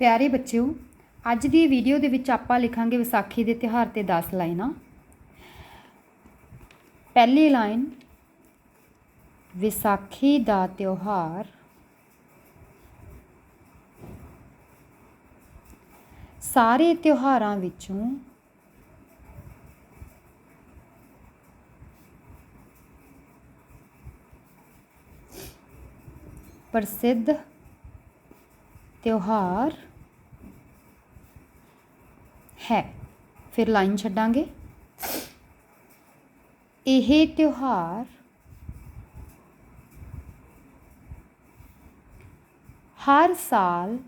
ਪਿਆਰੇ ਬੱਚਿਓ, ਅੱਜ ਦੀ ਵੀਡੀਓ ਦੇ ਵਿੱਚ ਆਪਾਂ ਲਿਖਾਂਗੇ ਵਿਸਾਖੀ ਦੇ ਤਿਉਹਾਰ ਤੇ 10 ਲਾਈਨਾਂ। ਪਹਿਲੀ ਲਾਈਨ, ਵਿਸਾਖੀ ਦਾ ਤਿਉਹਾਰ। ਸਾਰੇ ਤਿਉਹਾਰਾਂ ਵਿੱਚੋਂ ਪ੍ਰਸਿੱਧ ਤਿਉਹਾਰ ਹੈ। ਫਿਰ ਲਾਈਨ ਛੱਡਾਂਗੇ। ਇਹ ਤਿਉਹਾਰ ਹਰ ਸਾਲ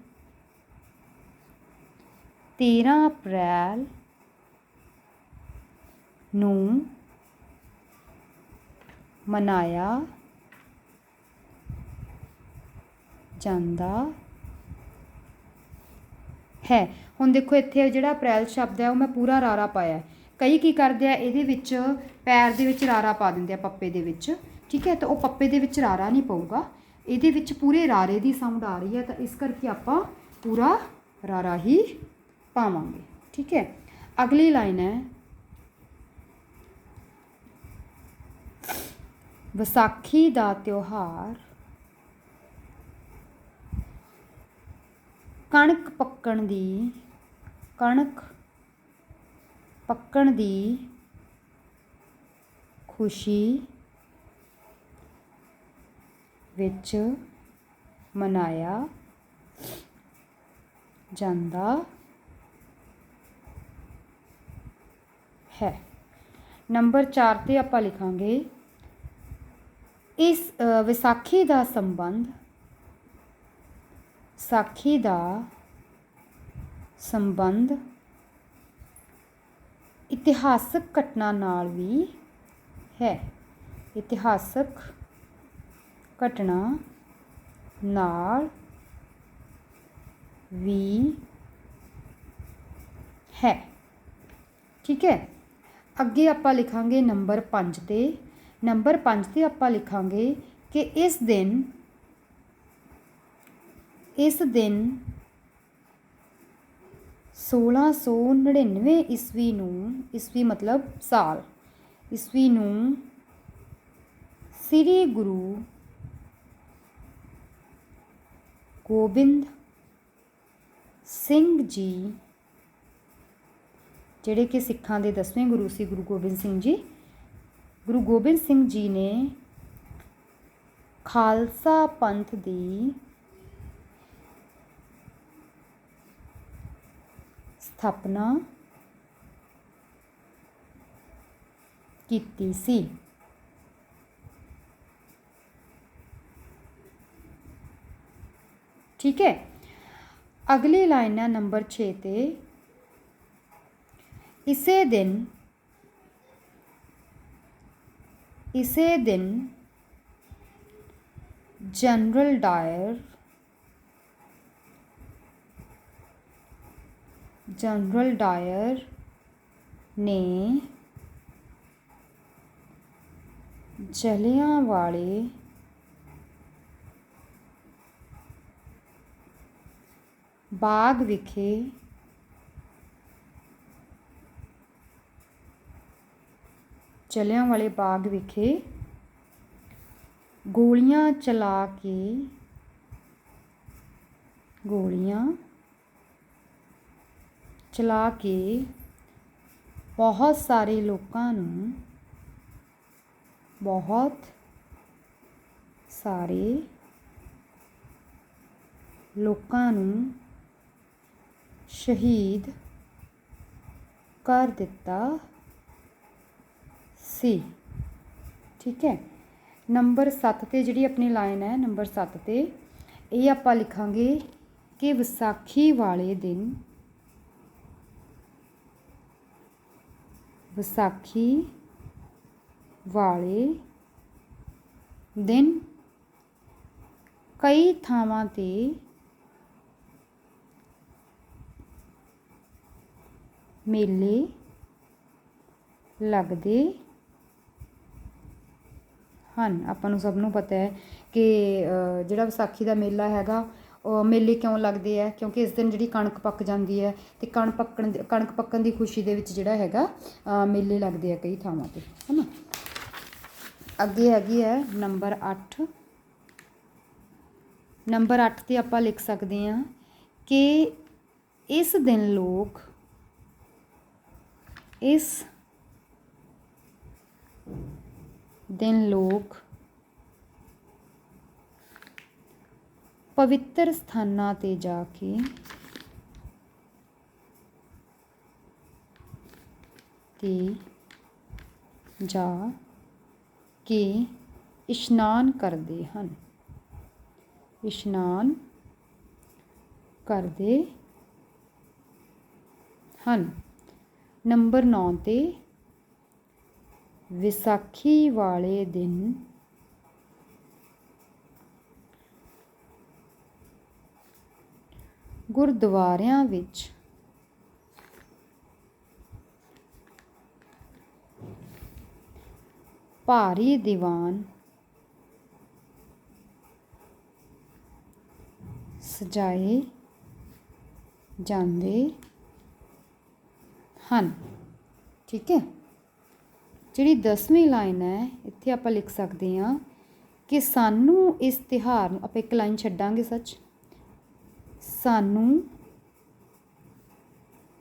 13 ਅਪ੍ਰੈਲ ਨੂੰ ਮਨਾਇਆ ਜਾਂਦਾ ਹੈ। ਹੁਣ ਦੇਖੋ, ਇੱਥੇ ਜਿਹੜਾ ਅਪ੍ਰੈਲ ਸ਼ਬਦ ਹੈ, ਉਹ ਮੈਂ ਪੂਰਾ ਰਾਰਾ ਪਾਇਆ ਕਈ ਕੀ ਕਰਦੇ ਆ, ਇਹਦੇ ਵਿੱਚ ਪੈਰ ਦੇ ਵਿੱਚ ਰਾਰਾ ਪਾ ਦਿੰਦੇ ਆ, ਪੱਪੇ ਦੇ ਵਿੱਚ। ਠੀਕ ਹੈ, ਤਾਂ ਉਹ ਪੱਪੇ ਦੇ ਵਿੱਚ ਰਾਰਾ ਨਹੀਂ ਪਊਗਾ। ਇਹਦੇ ਵਿੱਚ ਪੂਰੇ ਰਾਰੇ ਦੀ ਸਾਊਂਡ ਆ ਰਹੀ ਹੈ, ਤਾਂ ਇਸ ਕਰਕੇ ਆਪਾਂ ਪੂਰਾ ਰਾਰਾ ਹੀ ਪਾਵਾਂਗੇ। ਠੀਕ ਹੈ, ਅਗਲੀ ਲਾਈਨ ਹੈ। ਵਿਸਾਖੀ ਦਾ ਤਿਉਹਾਰ। ਕਣਕ ਪੱਕਣ ਦੀ, ਕਣਕ ਪੱਕਣ ਦੀ ਖੁਸ਼ੀ ਵਿੱਚ ਮਨਾਇਆ ਜਾਂਦਾ ਹੈ। ਨੰਬਰ 4 ਤੇ ਆਪਾਂ ਲਿਖਾਂਗੇ, ਇਸ ਵਿਸਾਖੀ ਦਾ ਸੰਬੰਧ ਸਾਖੀ ਦਾ ਸੰਬੰਧ ਇਤਿਹਾਸਕ ਘਟਨਾ ਨਾਲ ਵੀ ਹੈ। ਇਤਿਹਾਸਕ ਘਟਨਾ ਨਾਲ ਵੀ ਹੈ। ਠੀਕ ਹੈ? ਅੱਗੇ ਆਪਾਂ ਲਿਖਾਂਗੇ ਨੰਬਰ 5 ਤੇ। ਨੰਬਰ 5 ਤੇ ਆਪਾਂ ਲਿਖਾਂਗੇ ਕਿ ਇਸ ਦਿਨ ਇਸ ਦਿਨ 1699 ਈਸਵੀ ਨੂੰ, ਈਸਵੀ ਮਤਲਬ ਸਾਲ, ਈਸਵੀ ਨੂੰ ਸ੍ਰੀ ਗੁਰੂ ਗੋਬਿੰਦ ਸਿੰਘ ਜੀ, ਜਿਹੜੇ ਕਿ ਸਿੱਖਾਂ ਦੇ 10ਵੇਂ ਗੁਰੂ ਸੀ, ਗੁਰੂ ਗੋਬਿੰਦ ਸਿੰਘ ਜੀ, ਗੁਰੂ ਗੋਬਿੰਦ ਸਿੰਘ ਜੀ ਨੇ ਖਾਲਸਾ ਪੰਥ ਦੀ ਸਥਾਪਨਾ ਕੀਤੀ ਸੀ। ਠੀਕ ਹੈ। ਅਗਲੀ ਲਾਈਨ ਹੈ ਨੰਬਰ 6 ਤੇ। ਇਸੇ ਦਿਨ ਇਸੇ ਦਿਨ ਜਨਰਲ ਡਾਇਰ ਜਨਰਲ ਡਾਇਰ ਨੇ ਜਲਿਆਂ ਵਾਲੇ ਬਾਗ ਵਿਖੇ ਜਲਿਆਂ ਵਾਲੇ ਬਾਗ ਵਿਖੇ ਗੋਲੀਆਂ ਚਲਾ ਕੇ ਗੋਲੀਆਂ ਚਲਾ ਕੇ ਬਹੁਤ ਸਾਰੇ ਲੋਕਾਂ ਨੂੰ ਬਹੁਤ ਸਾਰੇ ਲੋਕਾਂ ਨੂੰ ਸ਼ਹੀਦ ਕਰ ਦਿੱਤਾ ਸੀ। ਠੀਕ ਹੈ? ਨੰਬਰ 7 ਤੇ ਜਿਹੜੀ ਆਪਣੀ ਲਾਈਨ ਹੈ, ਨੰਬਰ 7 ਤੇ ਇਹ ਆਪਾਂ ਲਿਖਾਂਗੇ ਕਿ ਵਿਸਾਖੀ ਵਾਲੇ ਦਿਨ ਵਿਸਾਖੀ ਵਾਲੇ ਦਿਨ ਕਈ ਥਾਵਾਂ ਤੇ ਮੇਲੇ ਲੱਗਦੇ ਹਨ। ਆਪਾਂ ਨੂੰ ਸਭ ਨੂੰ ਪਤਾ ਹੈ ਕਿ ਜਿਹੜਾ ਵਿਸਾਖੀ ਦਾ ਮੇਲਾ ਹੈਗਾ ਮੇਲੇ ਕਿਉਂ ਲੱਗਦੇ ਆ? ਕਿਉਂਕਿ ਇਸ ਦਿਨ ਜਿਹੜੀ ਕਣਕ ਪੱਕ ਜਾਂਦੀ ਹੈ ਤੇ ਕਣਕ ਪੱਕਣ ਦੇ- ਕਣਕ ਪੱਕਣ ਦੀ ਖੁਸ਼ੀ ਦੇ ਵਿੱਚ ਜਿਹੜਾ ਹੈਗਾ ਮੇਲੇ ਲੱਗਦੇ ਆ ਕਈ ਥਾਵਾਂ ਤੇ, ਹਨਾ? ਅੱਗੇ ਹੈਗੀ ਹੈ ਨੰਬਰ 8 ਨੰਬਰ 8 ਤੇ ਆਪਾਂ ਲਿਖ ਸਕਦੇ ਹਾਂ ਕਿ ਇਸ ਦਿਨ ਲੋਕ, ਇਸ ਦਿਨ ਲੋਕ ਪਵਿੱਤਰ ਸਥਾਨਾਂ ਤੇ ਜਾ ਕੇ ਤੇ ਜਾ ਕੇ ਇਸ਼ਨਾਨ ਕਰਦੇ ਹਨ। ਇਸ਼ਨਾਨ ਕਰਦੇ ਹਨ। ਨੰਬਰ 9 ਤੇ ਵਿਸਾਖੀ ਵਾਲੇ ਦਿਨ ਗੁਰਦੁਆਰਿਆਂ ਵਿੱਚ। ਭਾਰੀ ਦੀਵਾਨ ਸਜਾਏ ਜਾਂਦੇ ਹਨ। ਠੀਕ ਹੈ? ਜਿਹੜੀ 10ਵੀਂ ਲਾਈਨ ਹੈ, ਇੱਥੇ ਆਪਾਂ ਲਿਖ ਸਕਦੇ ਹਾਂ ਕਿ ਸਾਨੂੰ ਇਸ ਤਿਉਹਾਰ ਨੂੰ, ਆਪਾਂ ਇੱਕ ਲਾਈਨ ਛੱਡਾਂਗੇ ਸੱਚ। ਸਾਨੂੰ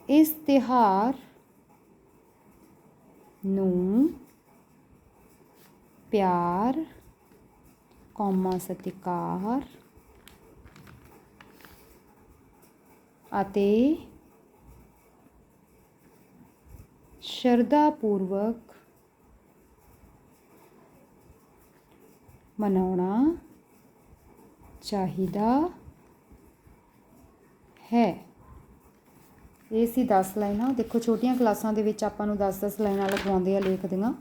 ਇਸ ਤਿਉਹਾਰ ਨੂੰ ਪਿਆਰ ਕੌਮਾ ਸਤਿਕਾਰ ਅਤੇ ਸ਼ਰਧਾ ਪੂਰਵਕ ਮਨਾਉਣਾ ਚਾਹੀਦਾ ਹੈ। ਇਹ ਸੀ 10 ਲਾਈਨਾਂ। ਦੇਖੋ, ਛੋਟੀਆਂ ਕਲਾਸਾਂ ਦੇ ਵਿੱਚ ਆਪਾਂ ਨੂੰ 10-10 ਲਾਈਨਾਂ ਲਗਵਾਉਂਦੇ ਆ ਲੇਖ ਦੀਆਂ।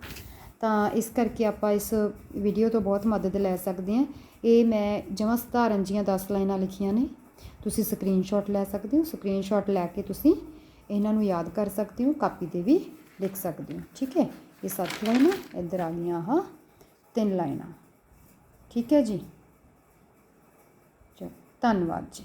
ਤਾਂ ਇਸ ਕਰਕੇ ਆਪਾਂ ਇਸ ਵੀਡੀਓ ਤੋਂ ਬਹੁਤ ਮਦਦ ਲੈ ਸਕਦੇ ਹਾਂ। ਇਹ ਮੈਂ ਜਮਾਂ ਸਧਾਰਨ ਜੀਆਂ 10 ਲਾਈਨਾਂ ਲਿਖੀਆਂ ਨੇ। ਤੁਸੀਂ ਸਕਰੀਨਸ਼ਾਟ ਲੈ ਸਕਦੇ ਹੋ। ਸਕਰੀਨਸ਼ਾਟ ਲੈ ਕੇ ਤੁਸੀਂ ਇਹਨਾਂ ਨੂੰ ਯਾਦ ਕਰ ਸਕਦੇ ਹੋ। ਕਾਪੀ ਤੇ ਵੀ ਲਿਖ ਸਕਦੇ ਹੋ। ਠੀਕ ਹੈ? ਇਹ ਸੱਤ ਲਾਈਨਾਂ, ਇੱਧਰ ਆ ਗਈਆਂ ਆਹ ਤਿੰਨ ਲਾਈਨਾਂ। ਠੀਕ ਹੈ ਜੀ? ਚਲੋ, ਧੰਨਵਾਦ ਜੀ।